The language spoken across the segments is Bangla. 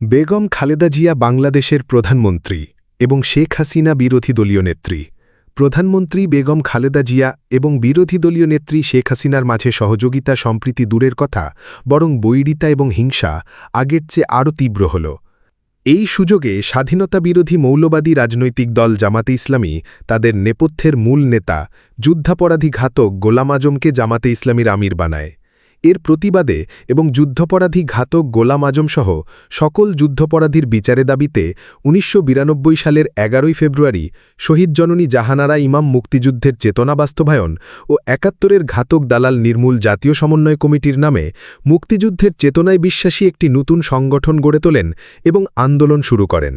বেগম খালেদা জিয়া বাংলাদেশের প্রধানমন্ত্রী এবং শেখ হাসিনা বিরোধী দলীয় নেত্রী। প্রধানমন্ত্রী বেগম খালেদা জিয়া এবং বিরোধী দলীয় নেত্রী শেখ হাসিনার মাঝে সহযোগিতা সম্প্রীতি দূরের কথা, বরং বৈরিতা এবং হিংসা আগের চেয়ে আরও তীব্র হল। এই সুযোগে স্বাধীনতা বিরোধী মৌলবাদী রাজনৈতিক দল জামাতে ইসলামী তাদের নেপথ্যের মূল নেতা, যুদ্ধাপরাধী ঘাতক গোলাম আজমকে জামাতে ইসলামীর আমির বানায়। এর প্রতিবাদে এবং যুদ্ধপরাধী ঘাতক গোলাম আজম সহ সকল যুদ্ধপরাধীর বিচারে দাবিতে উনিশশো বিরানব্বই সালের এগারোই ফেব্রুয়ারি শহীদ জননী জাহানারা ইমাম মুক্তিযুদ্ধের চেতনা বাস্তবায়ন ও একাত্তরের ঘাতক দালাল নির্মূল জাতীয় সমন্বয় কমিটির নামে মুক্তিযুদ্ধের চেতনায় বিশ্বাসী একটি নতুন সংগঠন গড়ে তোলেন এবং আন্দোলন শুরু করেন।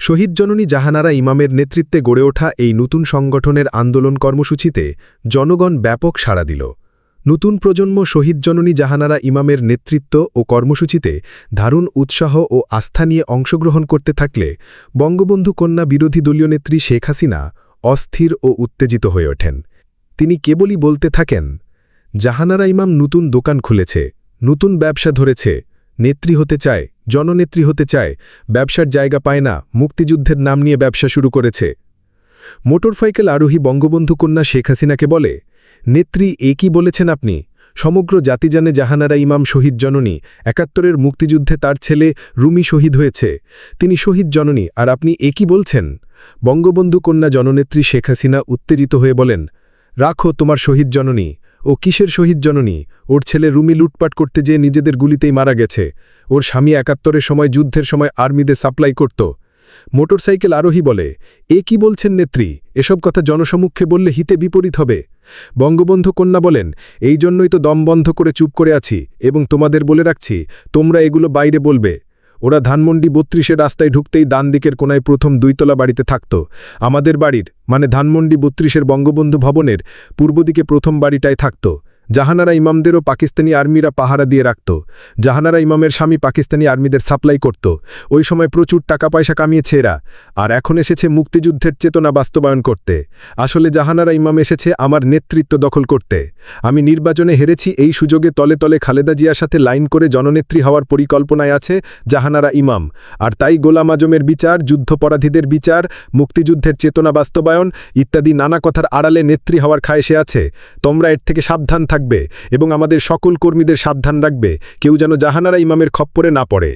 শহীদ জননী জাহানারা ইমামের নেতৃত্বে গড়ে ওঠা এই নতুন সংগঠনের আন্দোলন কর্মসূচিতে জনগণ ব্যাপক সাড়া দিল। নতুন প্রজন্ম শহীদ জননী জাহানারা ইমামের নেতৃত্ব ও কর্মসূচিতে দারুণ উৎসাহ ও আস্থা নিয়ে অংশগ্রহণ করতে থাকলে বঙ্গবন্ধু কন্যা বিরোধী দলীয় নেত্রী শেখ হাসিনা অস্থির ও উত্তেজিত হয়ে ওঠেন। তিনি কেবলই বলতে থাকেন, জাহানারা ইমাম নতুন দোকান খুলেছে, নতুন ব্যবসা ধরেছে, নেত্রী হতে চায়, জননেত্রী হতে চায়, ব্যবসার জায়গা পায় না, মুক্তিযুদ্ধের নাম নিয়ে ব্যবসা শুরু করেছে মোটরসাইকেল আরোহী বঙ্গবন্ধু কন্যা শেখ হাসিনাকে বলে, নেত্রী, এ কি বলেছেন আপনি? সমগ্র জাতি জানে জাহানারা ইমাম শহীদ জননী, একাত্তরের মুক্তিযুদ্ধে তার ছেলে রুমি শহীদ হয়েছে। তিনি শহীদ জননী, আর আপনি এ কি বলছেন? বঙ্গবন্ধু কন্যা জননেত্রী শেখ হাসিনা উত্তেজিত হয়ে বলেন, রাখো তোমার শহীদ জননী। ও কিসের শহীদ জননী? ওর ছেলে রুমি লুটপাট করতে যেয়ে নিজেদের গুলিতেই মারা গেছে। ওর স্বামী একাত্তরের সময়, যুদ্ধের সময় আর্মিদের সাপ্লাই করত। মোটরসাইকেল আরোহী বলে, এ কি বলছেন নেত্রী? এসব কথা জনসমুখে বললে হিতে বিপরীত হবে। বঙ্গবন্ধু কন্যা বলেন, এই জন্যই তো দম বন্ধ করে চুপ করে আছি এবং তোমাদের বলে রাখছি, তোমরা এগুলো বাইরে বলবে। ওরা ধানমন্ডি বত্রিশের রাস্তায় ঢুকতেই ডান দিকের কোনায় প্রথম দুইতলা বাড়িতে থাকত। আমাদের বাড়ির মানে ধানমন্ডি বত্রিশের বঙ্গবন্ধু ভবনের পূর্ব দিকে প্রথম বাড়িটায় থাকত। জাহানারা ইমামদেরও পাকিস্তানি আর্মিরা পাহারা দিয়ে রাখত। জাহানারা ইমামের স্বামী পাকিস্তানি আর্মিদের সাপ্লাই করত। ওই সময় প্রচুর টাকা পয়সা কামিয়েছে এরা। আর এখন এসেছে মুক্তিযুদ্ধের চেতনা বাস্তবায়ন করতে। আসলে জাহানারা ইমাম এসেছে আমার নেতৃত্ব দখল করতে। আমি নির্বাচনে হেরেছি, এই সুযোগে তলে তলে খালেদা জিয়ার সাথে লাইন করে জননেত্রী হওয়ার পরিকল্পনায় আছে জাহানারা ইমাম। আর তাই গোলাম আজমের বিচার, যুদ্ধপরাধীদের বিচার, মুক্তিযুদ্ধের চেতনা বাস্তবায়ন ইত্যাদি নানা কথার আড়ালে নেত্রী হওয়ার খায়েশে আছে। তোমরা এর থেকে সাবধান থাকবে এবং আমাদের সকল কর্মীদের সাবধান রাখবে। কেউ যেন জাহানারা ইমামের খপ্পরে না পড়ে।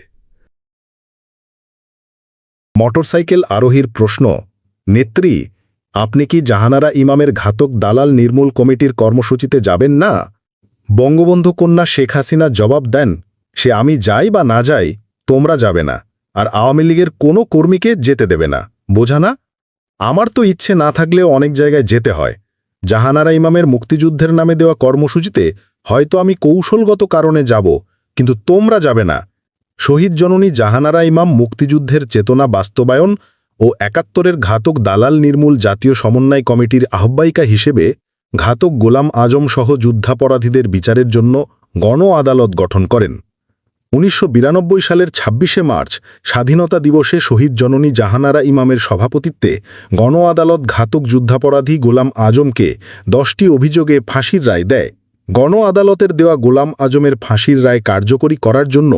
মোটরসাইকেল আরোহীর প্রশ্ন, নেত্রী, আপনি কি জাহানারা ইমামের ঘাতক দালাল নির্মূল কমিটির কর্মসূচিতে যাবেন না? বঙ্গবন্ধু কন্যা শেখ হাসিনা জবাব দেন, সে আমি যাই বা না যাই, তোমরা যাবে না, আর আওয়ামী লীগের কোনো কর্মীকে যেতে দেবে না, বোঝা না? আমার তো ইচ্ছে না থাকলেও অনেক জায়গায় যেতে হয় জাহানারা ইমামের মুক্তিযুদ্ধের নামে দেওয়া কর্মসূচিতে হয়তো আমি কৌশলগত কারণে যাব, কিন্তু তোমরা যাবে না। শহীদ জননী জাহানারা ইমাম মুক্তিযুদ্ধের চেতনা বাস্তবায়ন ও একাত্তরের ঘাতক দালাল নির্মূল জাতীয় সমন্বয় কমিটির আহ্বায়িকা হিসেবে ঘাতক গোলাম আজম সহ যুদ্ধাপরাধীদের বিচারের জন্য গণ আদালত গঠন করেন। উনিশশো বিরানব্বই সালের ২৬শে মার্চ স্বাধীনতা দিবসে শহীদ জননী জাহানারা ইমামের সভাপতিত্বে গণ আদালত ঘাতক যুদ্ধাপরাধী গোলাম আজমকে দশটি অভিযোগে ফাঁসির রায় দেয়। গণ আদালতের দেওয়া গোলাম আজমের ফাঁসির রায় কার্যকরী করার জন্য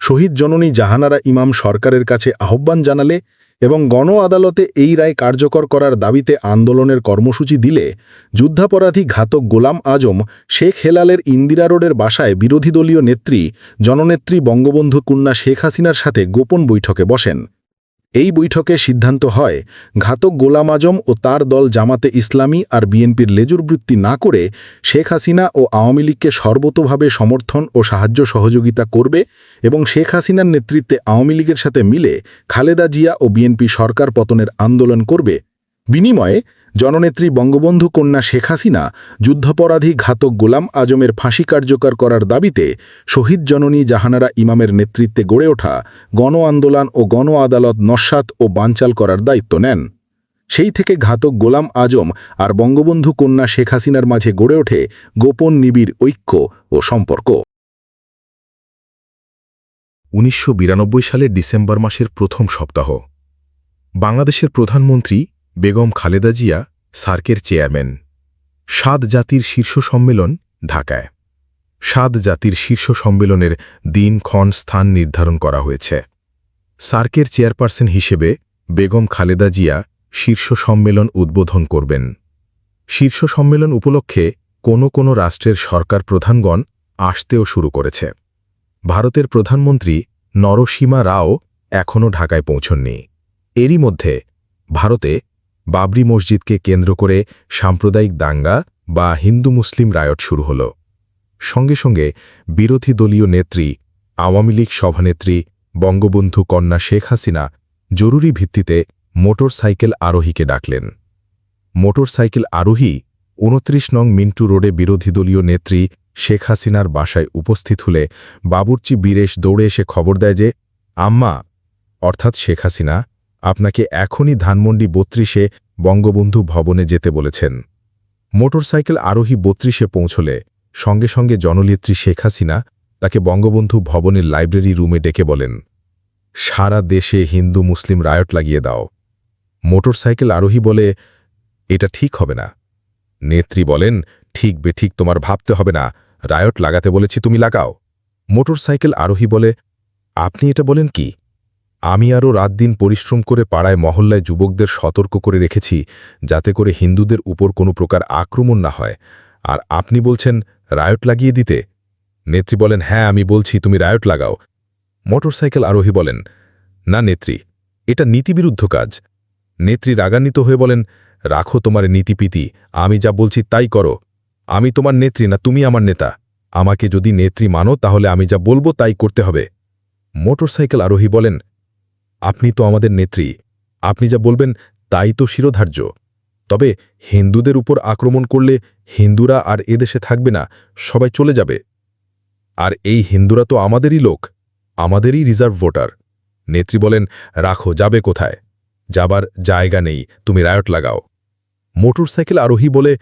শহীদ জননী জাহানারা ইমাম সরকারের কাছে আহ্বান জানালে এবং গণ আদালতে এই রায় কার্যকর করার দাবিতে আন্দোলনের কর্মসূচি দিলে যুদ্ধাপরাধী ঘাতক গোলাম আজম, শেখ হেলালের ইন্দিরা রোডের বাসায় বিরোধী দলীয় নেত্রী, জননেত্রী বঙ্গবন্ধু কন্যা শেখ হাসিনার সাথে গোপন বৈঠকে বসেন। এই বৈঠকে সিদ্ধান্ত হয়, ঘাতক গোলাম আজম ও তার দল জামাতে ইসলামী আর বিএনপির লেজুর বৃত্তি না করে শেখ হাসিনা ও আওয়ামী লীগকে সর্বতোভাবে সমর্থন ও সাহায্য সহযোগিতা করবে এবং শেখ হাসিনার নেতৃত্বে আওয়ামী লীগের সাথে মিলে খালেদা জিয়া ও বিএনপি সরকার পতনের আন্দোলন করবে। বিনিময়ে জননেত্রী বঙ্গবন্ধু কন্যা শেখ হাসিনা যুদ্ধপরাধী ঘাতক গোলাম আজমের ফাঁসি কার্যকর করার দাবিতে শহীদ জননী জাহানারা ইমামের নেতৃত্বে গড়ে ওঠা গণ আন্দোলন ও গণ আদালত নস্বাত ও বানচাল করার দায়িত্ব নেন। সেই থেকে ঘাতক গোলাম আজম আর বঙ্গবন্ধু কন্যা শেখ হাসিনার মাঝে গড়ে ওঠে গোপন নিবিড় ঐক্য ও সম্পর্ক। উনিশশো বিরানব্বই সালের ডিসেম্বর মাসের প্রথম সপ্তাহ। বাংলাদেশের প্রধানমন্ত্রী বেগম খালেদা জিয়া, সার্কের চেয়ারম্যান। সাত জাতির শীর্ষ সম্মেলন, ঢাকায়। সাত জাতির শীর্ষ সম্মেলনের দিন, ক্ষণ, স্থান নির্ধারণ করা হয়েছে। সার্কের চেয়ারপারসন হিসেবে বেগম খালেদা জিয়া শীর্ষ সম্মেলন উদ্বোধন করবেন। শীর্ষ সম্মেলন উপলক্ষে কোনো কোনো রাষ্ট্রের সরকার প্রধানগণ আসতেও শুরু করেছে। ভারতের প্রধানমন্ত্রী নরসীমা রাও এখনও ঢাকায় পৌঁছননি। এরই মধ্যে ভারতে বাবরি মসজিদকে কেন্দ্র করে সাম্প্রদায়িক দাঙ্গা বা হিন্দু মুসলিম রায়ট শুরু হল। সঙ্গে সঙ্গে বিরোধী দলীয় নেত্রী, আওয়ামী লীগ সভানেত্রী, বঙ্গবন্ধু কন্যা শেখ হাসিনা জরুরি ভিত্তিতে মোটর সাইকেল আরোহীকে ডাকলেন। মোটর সাইকেল আরোহী উনত্রিশ নং মিন্টু রোডে বিরোধী দলীয় নেত্রী শেখ হাসিনার বাসায় উপস্থিত হলে বাবুর্চি বীরেশ দৌড়ে এসে খবর দেয় যে, আম্মা, অর্থাৎ শেখ হাসিনা আপনাকে এখনই ধানমন্ডি বত্রিশে বঙ্গবন্ধু ভবনে যেতে বলেছেন। মোটরসাইকেল আরোহী বত্রিশে পৌঁছলে সঙ্গে সঙ্গে জননেত্রী শেখ হাসিনা তাকে বঙ্গবন্ধু ভবনের লাইব্রেরি রুমে ডেকে বলেন, সারা দেশে হিন্দু মুসলিম রায়ট লাগিয়ে দাও। মোটরসাইকেল আরোহী বলে, এটা ঠিক হবে না। নেত্রী বলেন, ঠিক বেঠিক, তোমার ভাবতে হবে না। রায়ট লাগাতে বলেছি, তুমি লাগাও। মোটরসাইকেল আরোহী বলে, আপনি এটা বলেন কি? আমি আরও রাত দিন পরিশ্রম করে পাড়ায় মহল্লায় যুবকদের সতর্ক করে রেখেছি, যাতে করে হিন্দুদের উপর কোনো প্রকার আক্রমণ না হয়। আর আপনি বলছেন, রায়ট লাগিয়ে দিতে? নেত্রী বলেন হ্যাঁ আমি বলছি, তুমি রায়ট লাগাও। মোটরসাইকেল আরোহী বলেন, না নেত্রী, এটা নীতিবিরুদ্ধ কাজ। নেত্রী রাগান্বিত হয়ে বলেন, রাখো তোমার নীতিপিতি, আমি যা বলছি তাই করো। আমি তোমার নেত্রী না, তুমি আমার নেতা। আমাকে যদি নেত্রী মানো, তাহলে আমি যা বলব তাই করতে হবে। মোটরসাইকেল আরোহী বলেন আপনি তো আমাদের নেত্রী। আপনি যা বলবেন তাই তো শিরোধার্য। তবে হিন্দুদের উপর আক্রমণ করলে হিন্দুরা আর এদেশে থাকবে না, সবাই চলে যাবে। আর এই হিন্দুরা তো আমাদেরই লোক, আমাদেরই রিজার্ভ ভোটার। নেত্রী বলেন, রাখো, যাবে কোথায়? যাবার জায়গা নেই, তুমি রায়ট লাগাও। মোটরসাইকেল আরোহী বলে,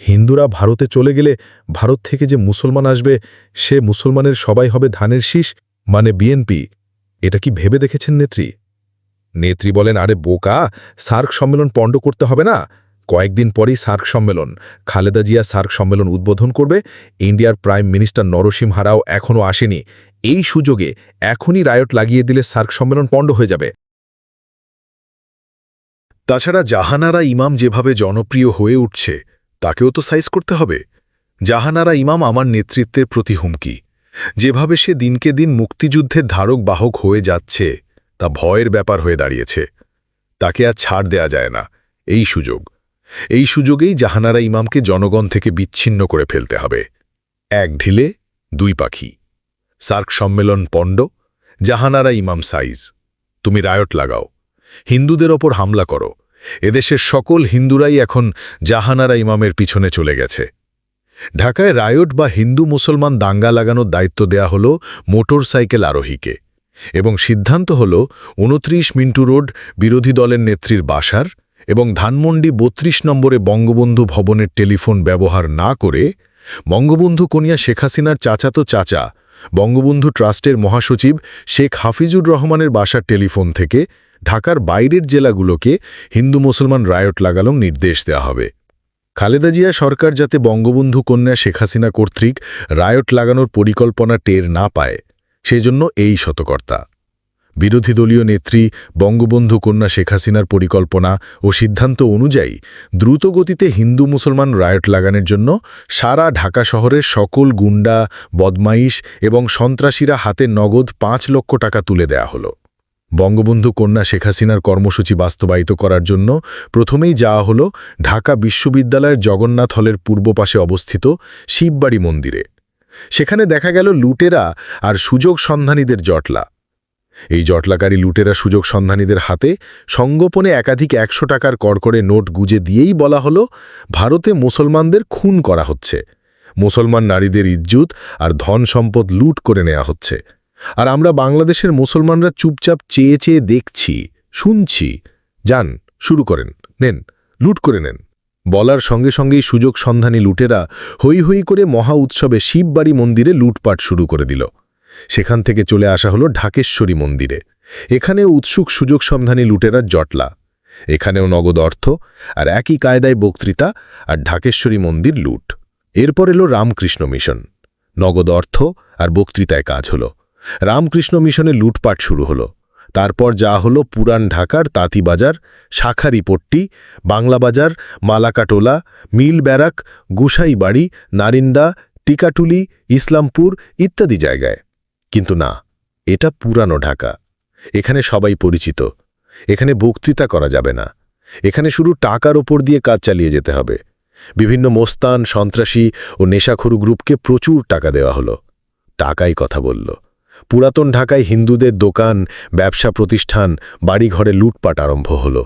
হিন্দুরা ভারতে চলে গেলে ভারত থেকে যে মুসলমান আসবে, সে মুসলমানের সবাই হবে ধানের শীষ মানে বিএনপি। এটা কি ভেবে দেখেছেন নেত্রী? নেত্রী বলেন, আরে বোকা, সার্ক সম্মেলন পণ্ড করতে হবে না। কয়েকদিন পরেই সার্ক সম্মেলন। খালেদা জিয়া সার্ক সম্মেলন উদ্বোধন করবে। ইন্ডিয়ার প্রাইম মিনিস্টার নরসিম হারাও এখনও আসেনি। এই সুযোগে এখনই রায়ট লাগিয়ে দিলে সার্ক সম্মেলন পণ্ড হয়ে যাবে। তাছাড়া জাহানারা ইমাম যেভাবে জনপ্রিয় হয়ে উঠছে, তাকেও তো সাইজ করতে হবে। জাহানারা ইমাম আমার নেতৃত্বের প্রতি হুমকি। যেভাবে সে দিনকে দিন মুক্তিযুদ্ধের ধারক বাহক হয়ে যাচ্ছে তা ভয়ের ব্যাপার হয়ে দাঁড়িয়েছে। তাকে আর ছাড় দেয়া যায় না। এই সুযোগ। এই সুযোগেই জাহানারা ইমামকে জনগণ থেকে বিচ্ছিন্ন করে ফেলতে হবে। এক ঢিলে, দুই পাখি। সার্ক সম্মেলন পণ্ড, জাহানারা ইমাম সাইজ। তুমি রায়ট লাগাও। হিন্দুদের ওপর হামলা করো। এদেশের সকল হিন্দুরাই এখন জাহানারা ইমামের পিছনে চলে গেছে। ঢাকায় রায়ট বা হিন্দু মুসলমান দাঙ্গা লাগানোর দায়িত্ব দেয়া হল মোটর সাইকেল আরোহীকে। এবং সিদ্ধান্ত হল উনত্রিশ মিন্টু রোড বিরোধী দলের নেত্রীর বাসার এবং ধানমন্ডি বত্রিশ নম্বরে বঙ্গবন্ধু ভবনের টেলিফোন ব্যবহার না করে বঙ্গবন্ধু কনিয়া শেখ হাসিনার চাচাতো চাচা, বঙ্গবন্ধু ট্রাস্টের মহাসচিব শেখ হাফিজুর রহমানের বাসার টেলিফোন থেকে ঢাকার বাইরের জেলাগুলোকে হিন্দু মুসলমান রায়ট লাগানোর নির্দেশ দেওয়া হবে। খালেদা জিয়া সরকার যাতে বঙ্গবন্ধু কন্যা শেখ হাসিনা কর্তৃক রায়ট লাগানোর পরিকল্পনা টের না পায় সেজন্য এই শতকর্তা। বিরোধী দলীয় নেত্রী বঙ্গবন্ধু কন্যা শেখ হাসিনার পরিকল্পনা ও সিদ্ধান্ত অনুযায়ী দ্রুত গতিতে হিন্দু মুসলমান রায়ট লাগানোর জন্য সারা ঢাকা শহরের সকল গুন্ডা, বদমাইশ এবং সন্ত্রাসীরা হাতে নগদ পাঁচ লক্ষ টাকা তুলে দেয়া হলো। বঙ্গবন্ধু কন্যা শেখ হাসিনার কর্মসূচি বাস্তবায়িত করার জন্য প্রথমেই যাওয়া হল ঢাকা বিশ্ববিদ্যালয়ের জগন্নাথ হলের পূর্ব পাশে অবস্থিত শিববাড়ি মন্দিরে। সেখানে দেখা গেল লুটেরা আর সুযোগ সন্ধানীদের জটলা। এই জটলাকারী লুটেরা সুযোগ সন্ধানীদের হাতে সঙ্গোপনে একাধিক একশো টাকার কড়কড়ে নোট গুজে দিয়েই বলা হলো, ভারতে মুসলমানদের খুন করা হচ্ছে। মুসলমান নারীদের ইজ্জুত আর ধন সম্পদ লুট করে নেওয়া হচ্ছে। আর আমরা বাংলাদেশের মুসলমানরা চুপচাপ চেয়ে চেয়ে দেখছি, শুনছি। যান, শুরু করেন। নেন, লুট করে নেন। বলার সঙ্গে সঙ্গেই সুযোগ সন্ধানী লুটেরা হই হই করে মহা উৎসবে শিববাড়ি মন্দিরে লুটপাট শুরু করে দিল। সেখান থেকে চলে আসা হলো ঢাকেশ্বরী মন্দিরে। এখানে উৎসুক সুযোগ সন্ধানী লুটেরার জটলা। এখানেও নগদ অর্থ আর একই কায়দায় বক্তৃতা আর ঢাকেশ্বরী মন্দির লুট। এরপর এলো রামকৃষ্ণ মিশন। নগদ অর্থ আর বক্তৃতায় কাজ হলো। রামকৃষ্ণ মিশনে লুটপাট শুরু হলো। তারপর যা হলো পুরান ঢাকার তাঁতিবাজার শাখারিপট্টি বাংলাবাজার মালাকাটোলা, মিল ব্যারাক গুসাইবাড়ি নারিন্দা, টিকাটুলি, ইসলামপুর ইত্যাদি জায়গায়। কিন্তু না, এটা পুরানো ঢাকা। এখানে সবাই পরিচিত। এখানে বক্তৃতা করা যাবে না। এখানে শুধু টাকার ওপর দিয়ে কাজ চালিয়ে যেতে হবে। বিভিন্ন মোস্তান, সন্ত্রাসী ও নেশাখোরু গ্রুপকে প্রচুর টাকা দেওয়া হলো। টাকাই কথা বলল। পুরাতন ঢাকায় হিন্দুদের দোকান ব্যবসা প্রতিষ্ঠান বাড়িঘরে লুটপাট আরম্ভ হলো।